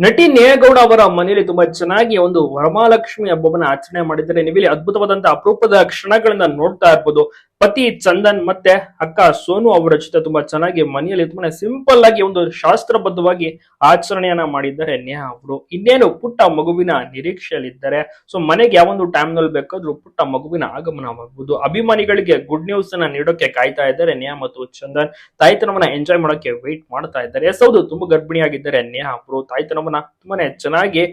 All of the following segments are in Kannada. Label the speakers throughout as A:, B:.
A: ನಟಿ ನೇಗೌಡ ಅವರ ಮನೆಯಲ್ಲಿ ತುಂಬಾ ಚೆನ್ನಾಗಿ ಒಂದು ವರಮಹಾಲಕ್ಷ್ಮಿ ಹಬ್ಬವನ್ನ ಆಚರಣೆ ಮಾಡಿದ್ದಾರೆ. ನೀವಿಲ್ಲಿ ಅದ್ಭುತವಾದಂತಹ ಅಪರೂಪದ ಕ್ಷಣಗಳನ್ನ ನೋಡ್ತಾ ಇರ್ಬೋದು. ಪತಿ ಚಂದನ್ ಮತ್ತೆ ಅಕ್ಕ ಸೋನು ಅವರ ಜೊತೆ ತುಂಬಾ ಚೆನ್ನಾಗಿ ಮನೆಯಲ್ಲಿ ತುಂಬಾ ಸಿಂಪಲ್ ಆಗಿ ಒಂದು ಶಾಸ್ತ್ರಬದ್ಧವಾಗಿ ಆಚರಣೆಯನ್ನ ಮಾಡಿದ್ದಾರೆ ನೇಹಾ ಅವರು. ಇನ್ನೇನು ಪುಟ್ಟ ಮಗುವಿನ ನಿರೀಕ್ಷೆಯಲ್ಲಿದ್ದಾರೆ ಸೊ ಮನೆಗೆ ಯಾವೊಂದು ಟೈಮ್ನಲ್ಲಿ ಬೇಕಾದ್ರೂ ಪುಟ್ಟ ಮಗುವಿನ ಆಗಮನವಾಗಬಹುದು ಅಭಿಮಾನಿಗಳಿಗೆ ಗುಡ್ ನ್ಯೂಸ್ ಅನ್ನ ನೀಡೋಕೆ ಕಾಯ್ತಾ ಇದ್ದಾರೆ ನೇಹಾ ಮತ್ತು ಚಂದನ್. ತಾಯ್ತನವನ್ನ ಎಂಜಾಯ್ ಮಾಡೋಕೆ ವೆಯ್ಟ್ ಮಾಡ್ತಾ ಇದ್ದಾರೆ. ಎಸ್ ಹೌದು, ತುಂಬಾ ಗರ್ಭಿಣಿಯಾಗಿದ್ದಾರೆ ನೇಹಾ ಅವರು. ತಾಯ್ತನವನ್ನ ತುಂಬಾನೇ ಚೆನ್ನಾಗಿ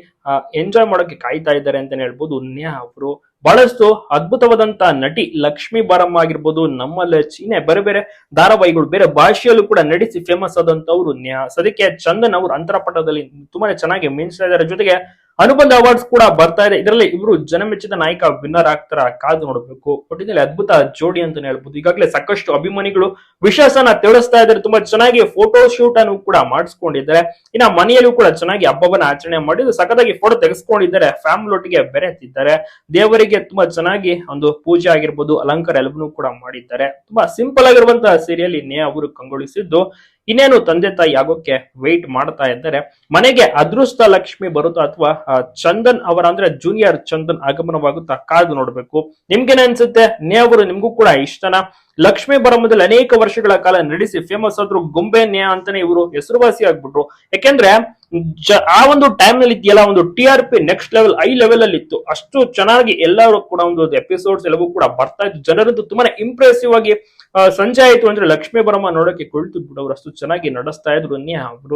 A: ಎಂಜಾಯ್ ಮಾಡೋಕೆ ಕಾಯ್ತಾ ಇದ್ದಾರೆ ಅಂತಾನೆ ಹೇಳ್ಬೋದು ನೇಹಾ ಅವರು. ಬಹಳಷ್ಟು ಅದ್ಭುತವಾದಂತ ನಟಿ ಲಕ್ಷ್ಮೀ ಬಾರಮ್ಮ ಆಗಿರ್ಬೋದು, ನಮ್ಮಲ್ಲಿ ಚೀನೆ ಬೇರೆ ಬೇರೆ ಧಾರಾವಾಹಿಗಳು ಬೇರೆ ಭಾಷೆಯಲ್ಲೂ ಕೂಡ ನಡೆಸಿ ಫೇಮಸ್ ಆದಂತವ್ರು ಸದ್ಯಕ್ಕೆ ಚಂದನ್ ಅವರು ಅಂತರಪಟದಲ್ಲಿ ತುಂಬಾನೇ ಚೆನ್ನಾಗಿ ಮಿಂಚ್ತಾ ಇದ್ದಾರೆ. ಜೊತೆಗೆ ಅನುಬಂಧ ಅವಾರ್ಡ್ಸ್ ಕೂಡ ಬರ್ತಾ ಇದೆ. ಇದರಲ್ಲಿ ಇವರು ಜನಮೆಚ್ಚಿದ ನಾಯಕ ವಿನ್ನರ್ ಆಗ್ತಾರ ಕಾದು ನೋಡಬೇಕು. ಒಟ್ಟಿನಲ್ಲಿ ಅದ್ಭುತ ಜೋಡಿ ಅಂತಾನೆ ಹೇಳ್ಬೋದು. ಈಗಾಗಲೇ ಸಾಕಷ್ಟು ಅಭಿಮಾನಿಗಳು ವಿಶ್ವಾಸನ ತಿಳಿಸ್ತಾ ಇದ್ದಾರೆ. ತುಂಬಾ ಚೆನ್ನಾಗಿ ಫೋಟೋ ಶೂಟ್ ಅನ್ನು ಕೂಡ ಮಾಡಿಸ್ಕೊಂಡಿದ್ದಾರೆ. ಇನ್ನ ಮನೆಯಲ್ಲೂ ಕೂಡ ಚೆನ್ನಾಗಿ ಹಬ್ಬವನ್ನ ಆಚರಣೆ ಮಾಡಿದ್ದು ಸಖತ್ತಾಗಿ ಫೋಟೋ ತೆಗೆಸ್ಕೊಂಡಿದ್ದಾರೆ. ಫ್ಯಾಮಿಲಿ ಒಟ್ಟಿಗೆ ಬೆರೆತಿದ್ದಾರೆ. ದೇವರಿಗೆ ತುಂಬಾ ಚೆನ್ನಾಗಿ ಒಂದು ಪೂಜೆ ಆಗಿರ್ಬೋದು, ಅಲಂಕಾರ ಎಲ್ಲವನ್ನೂ ಕೂಡ ಮಾಡಿದ್ದಾರೆ. ತುಂಬಾ ಸಿಂಪಲ್ ಆಗಿರುವಂತಹ ಸೀರಿಯಲ್ ನೇ ಅವರು ಕಂಗೊಳಿಸಿದ್ದು. ಇನ್ನೇನು ತಂದೆ ತಾಯಿ ಆಗೋಕೆ ವೆಯ್ಟ್ ಮಾಡ್ತಾ ಇದ್ದಾರೆ. ಮನೆಗೆ ಅದೃಷ್ಟ ಲಕ್ಷ್ಮಿ ಬರುತ್ತಾ ಅಥವಾ ಚಂದನ್ ಅವರ ಅಂದ್ರೆ ಜೂನಿಯರ್ ಚಂದನ್ ಆಗಮನವಾಗುತ್ತಾ ಕಾದು ನೋಡ್ಬೇಕು. ನಿಮ್ಗೇನ ಅನ್ಸುತ್ತೆ? ನೇವರು ನಿಮ್ಗೂ ಕೂಡ ಇಷ್ಟನ? ಲಕ್ಷ್ಮಿ ಬರಮದಲ್ಲಿ ಅನೇಕ ವರ್ಷಗಳ ಕಾಲ ನಡೆಸಿ ಫೇಮಸ್ ಆದ್ರು ಗೊಂಬೆ ನೇ ಅಂತಾನೆ ಇವರು ಹೆಸರುವಾಸಿ ಆಗ್ಬಿಟ್ರು ಯಾಕೆಂದ್ರೆ ಆ ಒಂದು ಟೈಮ್ನಲ್ಲಿ ಇದೆಯಲ್ಲ, ಒಂದು T R P next level eye level ಅಲ್ಲಿ ಇತ್ತು. ಅಷ್ಟು ಚೆನ್ನಾಗಿ ಎಲ್ಲರೂ ಕೂಡ ಒಂದು ಎಪಿಸೋಡ್ಸ್ ಎಲ್ಲವೂ ಕೂಡ ಬರ್ತಾ ಇತ್ತು. ಜನರಂತೂ ತುಂಬಾನೇ ಇಂಪ್ರೆಸಿವ್ ಆಗಿ ಸಂಜೆ ಆಯ್ತು ಅಂದ್ರೆ ಲಕ್ಷ್ಮೀ ಬರಮ್ಮ ನೋಡಕ್ಕೆ ಕುಳಿತು ಬಿಡೋರು ಅಷ್ಟು ಚೆನ್ನಾಗಿ ನಡೆಸ್ತಾ ಇದ್ರು. ನ್ಯಾ, ಅವರು